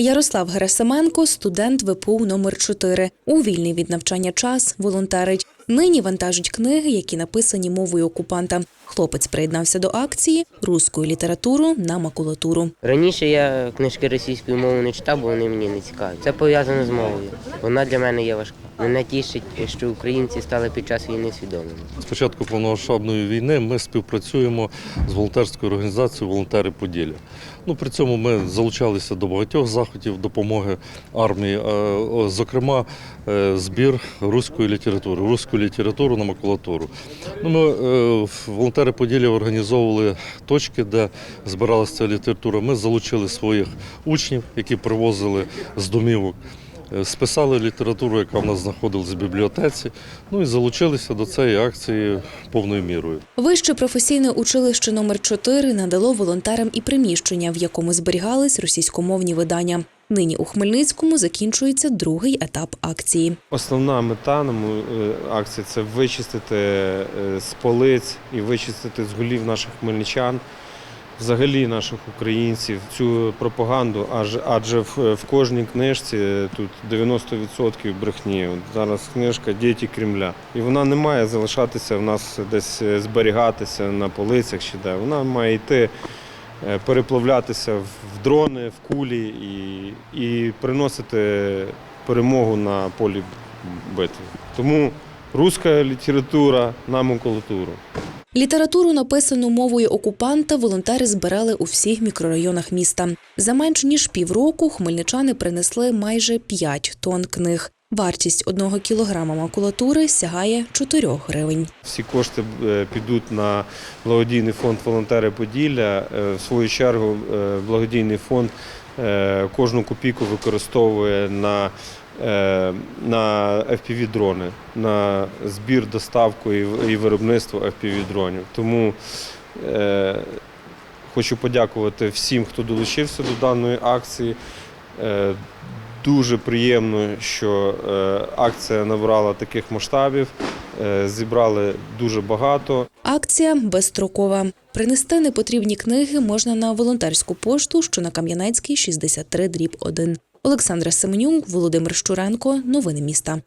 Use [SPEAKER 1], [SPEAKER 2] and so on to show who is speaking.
[SPEAKER 1] Ярослав Герасименко, студент ВПУ номер 4 У вільний від навчання час волонтерить. Нині вантажить книги, які написані мовою окупанта. Хлопець приєднався до акції Руською літературу на макулатуру.
[SPEAKER 2] Раніше я книжки російською мовою не читав, бо вони мені не цікаві. Це пов'язано з мовою. Вона для мене є важка. Мене тішить, що українці стали під час війни свідомими.
[SPEAKER 3] З початку повномасштабної війни ми співпрацюємо з волонтерською організацією Волонтери Поділля. Ну, при цьому ми залучалися до багатьох заходів допомоги армії, зокрема, е, збір руської літератури, руську літературу на макулатуру. Ну, ми, е, волонтери Поділля організовували точки, де збиралася ця література. Ми залучили своїх учнів, які привозили з домівок. Е, Списали літературу, яка в нас знаходилась в бібліотеці, ну і залучилися до цієї акції повною мірою.
[SPEAKER 1] Вище професійне училище номер 4 надало волонтерам і приміщення, в якому зберігались російськомовні видання. Нині у Хмельницькому закінчується другий етап акції.
[SPEAKER 4] Основна мета е, акції це вичистити е, з полиць і вичистити з голів наших хмельничан, взагалі наших українців, цю пропаганду, аж- адже в, в кожній книжці тут 90% брехні. От зараз книжка Діти Кремля. І вона не має залишатися в нас десь е, зберігатися на полицях чи де. Вона має йти. е, Переплавлятися в в дрони, в кулі і, і приносити перемогу на полі битви. Тому руська література на макулатуру.
[SPEAKER 1] Літературу, написану мовою окупанта, волонтери збирали у всіх мікрорайонах міста. За менш ніж півроку хмельничани принесли майже 5 тонн книг. Вартість одного кілограма макулатури сягає 4 гривень.
[SPEAKER 4] Всі кошти е, підуть на благодійний фонд волонтери Поділля. Е, В свою чергу е, благодійний фонд кожну копійку використовує на, на FPV-дрони, на збір, доставку і виробництво FPV-дронів. Тому хочу подякувати всім, хто долучився до даної акції. Е, Дуже приємно, що е, акція набрала таких масштабів. Е, Зібрали дуже багато.
[SPEAKER 1] Акція безстрокова. Принести непотрібні книги можна на волонтерську пошту, що на Кам'янецькій 63 дріб 1. Олександра Семенюк, Володимир Щуренко. Новини міста.